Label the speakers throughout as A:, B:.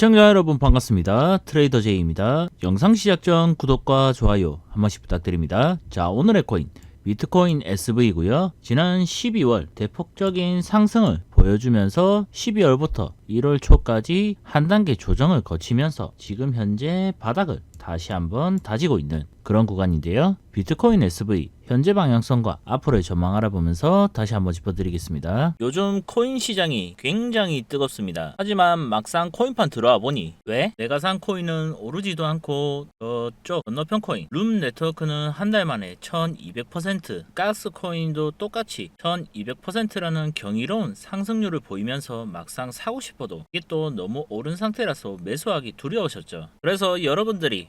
A: 시청자 여러분 반갑습니다. 트레이더 제이입니다. 영상 시작 전 구독과 좋아요 한 번씩 부탁드립니다. 자, 오늘의 코인 비트코인 SV고요. 지난 12월 대폭적인 상승을 보여주면서 12월부터 1월 초까지 한 단계 조정을 거치면서 지금 현재 바닥을 다시 한번 다지고 있는 그런 구간인데요. 비트코인 SV 현재 방향성과 앞으로의 전망 알아보면서 다시 한번 짚어드리겠습니다. 요즘 코인 시장이 굉장히 뜨겁습니다. 하지만 막상 코인판 들어와 보니 왜? 내가 산 코인은 오르지도 않고 저쪽 건너편 코인 룸 네트워크는 한 달 만에 1200% 가스 코인도 똑같이 1200%라는 경이로운 상승률을 보이면서 막상 사고 싶어도 이게 또 너무 오른 상태라서 매수하기 두려우셨죠. 그래서 여러분들이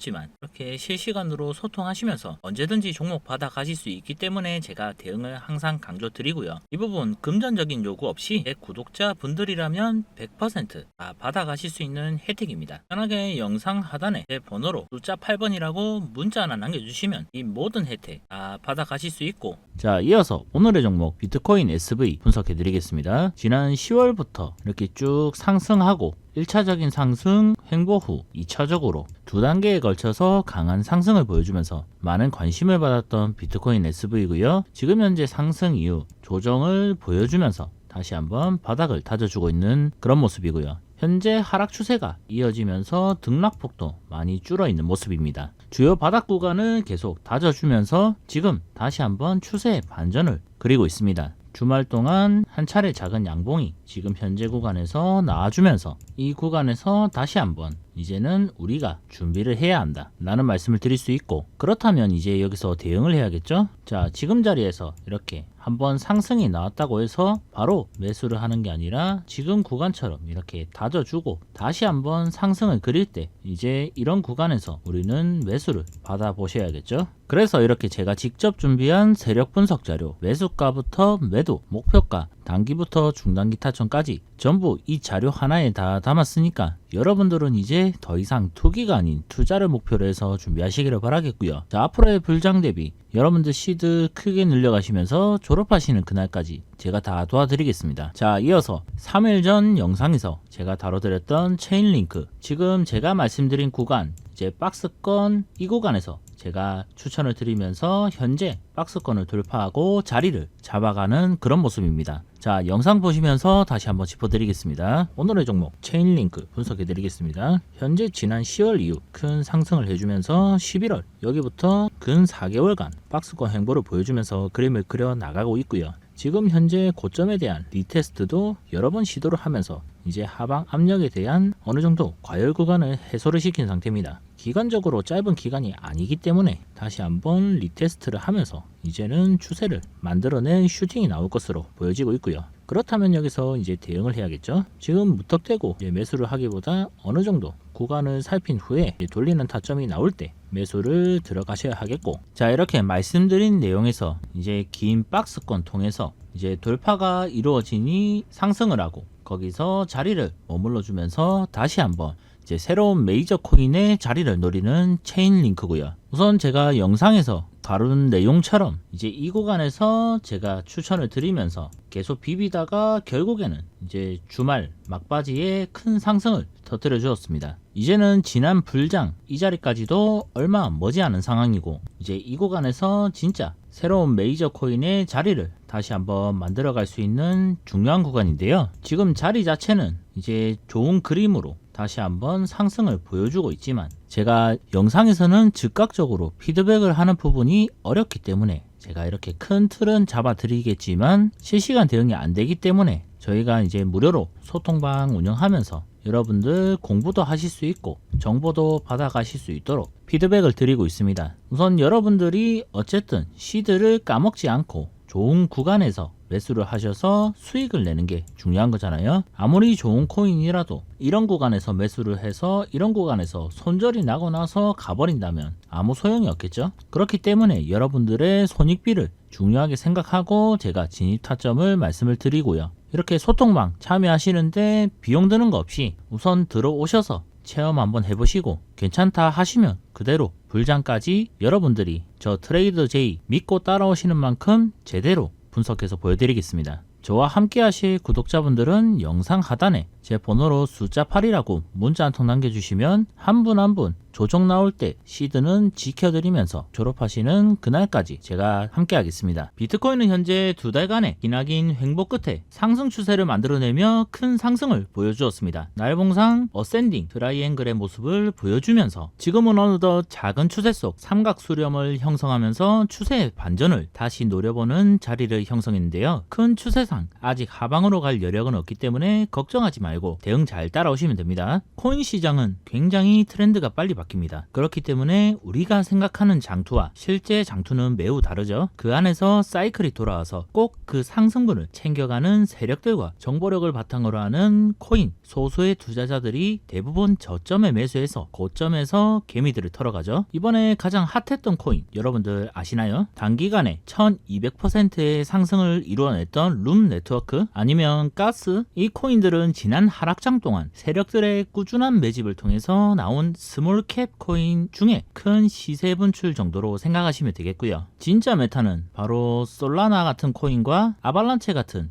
A: 지만 이렇게 실시간으로 소통하시면서 언제든지 종목 받아 가실 수 있기 때문에 제가 대응을 항상 강조 드리고요. 이 부분 금전적인 요구 없이 제 구독자 분들이라면 100%다 받아 가실 수 있는 혜택입니다. 편하게 영상 하단에 제 번호로 숫자 8번이라고 문자 하나 남겨주시면 이 모든 혜택 다 받아 가실 수 있고 자 이어서 오늘의 종목 비트코인 SV 분석해 드리겠습니다. 지난 10월부터 이렇게 쭉 상승하고 1차적인 상승 횡보 후 2차적으로 두 단계에 걸쳐서 강한 상승을 보여주면서 많은 관심을 받았던 비트코인 SV고요. 지금 현재 상승 이후 조정을 보여주면서 다시 한번 바닥을 다져주고 있는 그런 모습이고요. 현재 하락 추세가 이어지면서 등락폭도 많이 줄어 있는 모습입니다. 주요 바닥 구간을 계속 다져주면서 지금 다시 한번 추세의 반전을 그리고 있습니다. 주말 동안 한 차례 작은 양봉이 지금 현재 구간에서 나와주면서 이 구간에서 다시 한번 이제는 우리가 준비를 해야 한다 라는 말씀을 드릴 수 있고 그렇다면 이제 여기서 대응을 해야겠죠 자 지금 자리에서 이렇게 한번 상승이 나왔다고 해서 바로 매수를 하는 게 아니라 지금 구간처럼 이렇게 다져주고 다시 한번 상승을 그릴 때 이제 이런 구간에서 우리는 매수를 받아 보셔야겠죠 그래서 이렇게 제가 직접 준비한 세력 분석 자료 매수가부터 매도 목표가 단기부터 중단기 타점까지 전부 이 자료 하나에 다 담았으니까 여러분들은 이제 더 이상 투기가 아닌 투자를 목표로 해서 준비하시기를 바라겠고요. 자, 앞으로의 불장 대비 여러분들 시드 크게 늘려가시면서 졸업하시는 그날까지 제가 다 도와드리겠습니다. 자, 이어서 3일 전 영상에서 제가 다뤄드렸던 체인링크 지금 제가 말씀드린 구간 이제 박스권 이 구간에서 제가 추천을 드리면서 현재 박스권을 돌파하고 자리를 잡아가는 그런 모습입니다. 자, 영상 보시면서 다시 한번 짚어드리겠습니다. 오늘의 종목 체인링크 분석해드리겠습니다. 현재 지난 10월 이후 큰 상승을 해주면서 11월 여기부터 근 4개월간 박스권 행보를 보여주면서 그림을 그려 나가고 있고요. 지금 현재 고점에 대한 리테스트도 여러 번 시도를 하면서 이제 하방 압력에 대한 어느 정도 과열 구간을 해소를 시킨 상태입니다. 기간적으로 짧은 기간이 아니기 때문에 다시 한번 리테스트를 하면서 이제는 추세를 만들어낸 슈팅이 나올 것으로 보여지고 있고요. 그렇다면 여기서 이제 대응을 해야겠죠. 지금 무턱대고 매수를 하기보다 어느 정도 구간을 살핀 후에 돌리는 타점이 나올 때 매수를 들어가셔야 하겠고 자 이렇게 말씀드린 내용에서 이제 긴 박스권 통해서 이제 돌파가 이루어지니 상승을 하고 거기서 자리를 머물러 주면서 다시 한번 이제 새로운 메이저 코인의 자리를 노리는 체인 링크고요. 우선 제가 영상에서 다룬 내용처럼 이제 이 구간에서 제가 추천을 드리면서 계속 비비다가 결국에는 이제 주말 막바지에 큰 상승을 터뜨려 주었습니다. 이제는 지난 불장 이 자리까지도 얼마 머지않은 상황이고 이제 이 구간에서 진짜 새로운 메이저 코인의 자리를 다시 한번 만들어 갈 수 있는 중요한 구간인데요. 지금 자리 자체는 이제 좋은 그림으로 다시 한번 상승을 보여주고 있지만 제가 영상에서는 즉각적으로 피드백을 하는 부분이 어렵기 때문에 제가 이렇게 큰 틀은 잡아 드리겠지만 실시간 대응이 안 되기 때문에 저희가 이제 무료로 소통방 운영하면서 여러분들 공부도 하실 수 있고 정보도 받아가실 수 있도록 피드백을 드리고 있습니다. 우선 여러분들이 어쨌든 시드를 까먹지 않고 좋은 구간에서 매수를 하셔서 수익을 내는 게 중요한 거잖아요. 아무리 좋은 코인이라도 이런 구간에서 매수를 해서 이런 구간에서 손절이 나고 나서 가버린다면 아무 소용이 없겠죠. 그렇기 때문에 여러분들의 손익비를 중요하게 생각하고 제가 진입 타점을 말씀을 드리고요. 이렇게 소통방 참여하시는데 비용 드는 거 없이 우선 들어오셔서 체험 한번 해보시고 괜찮다 하시면 그대로 불장까지 여러분들이 저 트레이더 제이 믿고 따라오시는 만큼 제대로 분석해서 보여드리겠습니다. 저와 함께 하실 구독자분들은 영상 하단에 제 번호로 숫자 8이라고 문자 한 통 남겨주시면 한 분 한 분 조정 나올 때 시드는 지켜드리면서 졸업하시는 그날까지 제가 함께 하겠습니다. 비트코인은 현재 두 달간의 기나긴 횡보 끝에 상승 추세를 만들어내며 큰 상승을 보여주었습니다. 날봉상 어센딩 트라이앵글의 모습을 보여주면서 지금은 어느덧 작은 추세 속 삼각 수렴을 형성하면서 추세의 반전을 다시 노려보는 자리를 형성했는데요. 큰 추세 상 아직 하방으로 갈 여력은 없기 때문에 걱정하지 말고 대응 잘 따라오시면 됩니다. 코인 시장은 굉장히 트렌드가 빨리 바뀝니다. 그렇기 때문에 우리가 생각하는 장투와 실제 장투는 매우 다르죠. 그 안에서 사이클이 돌아와서 꼭 그 상승분을 챙겨가는 세력들과 정보력을 바탕으로 하는 코인 소수의 투자자들이 대부분 저점에 매수해서 고점에서 개미들을 털어가죠. 이번에 가장 핫했던 코인 여러분들 아시나요? 단기간에 1200%의 상승을 이루어냈던 룸 네트워크 아니면 가스 이 코인들은 지난 하락장 동안 세력들의 꾸준한 매집을 통해서 나온 스몰캡 코인 중에 큰 시세 분출 정도로 생각하시면 되겠고요. 진짜 메타는 바로 솔라나 같은 코인과 아발란체 같은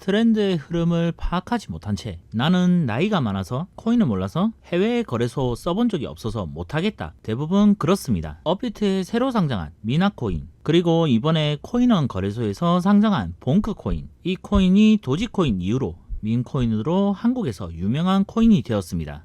A: 트렌드의 흐름을 파악하지 못한 채 나는 나이가 많아서 코인을 몰라서 해외 거래소 써본 적이 없어서 못하겠다. 대부분 그렇습니다. 업비트에 새로 상장한 미나코인 그리고 이번에 코인원 거래소에서 상장한 봉크코인 이 코인이 도지코인 이후로 민코인으로 한국에서 유명한 코인이 되었습니다.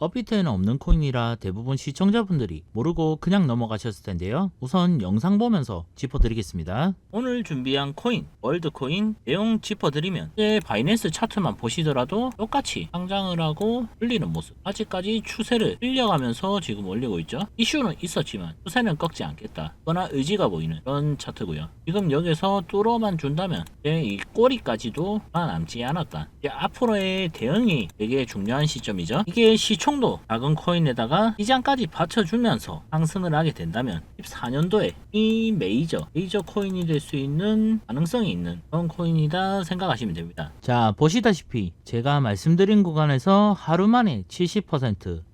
A: 업비트에는 없는 코인이라 대부분 시청자분들이 모르고 그냥 넘어가셨을 텐데요. 우선 영상 보면서 짚어드리겠습니다. 오늘 준비한 코인, 월드코인 내용 짚어드리면 이제 바이낸스 차트만 보시더라도 똑같이 상장을 하고 흘리는 모습. 아직까지 추세를 흘려가면서 지금 올리고 있죠. 이슈는 있었지만 추세는 꺾지 않겠다. 그러나 의지가 보이는 그런 차트고요. 지금 여기서 뚫어만 준다면 이제 이 꼬리까지도 남지 않았다. 이제 앞으로의 대응이 되게 중요한 시점이죠. 이게 시총 도 작은 코인에다가 시장까지 받쳐주면서 상승을 하게 된다면 14년도에 이 메이저 메이저 코인이 될 수 있는 가능성이 있는 그런 코인이다 생각하시면 됩니다. 자 보시다시피 제가 말씀드린 구간에서 하루 만에 70%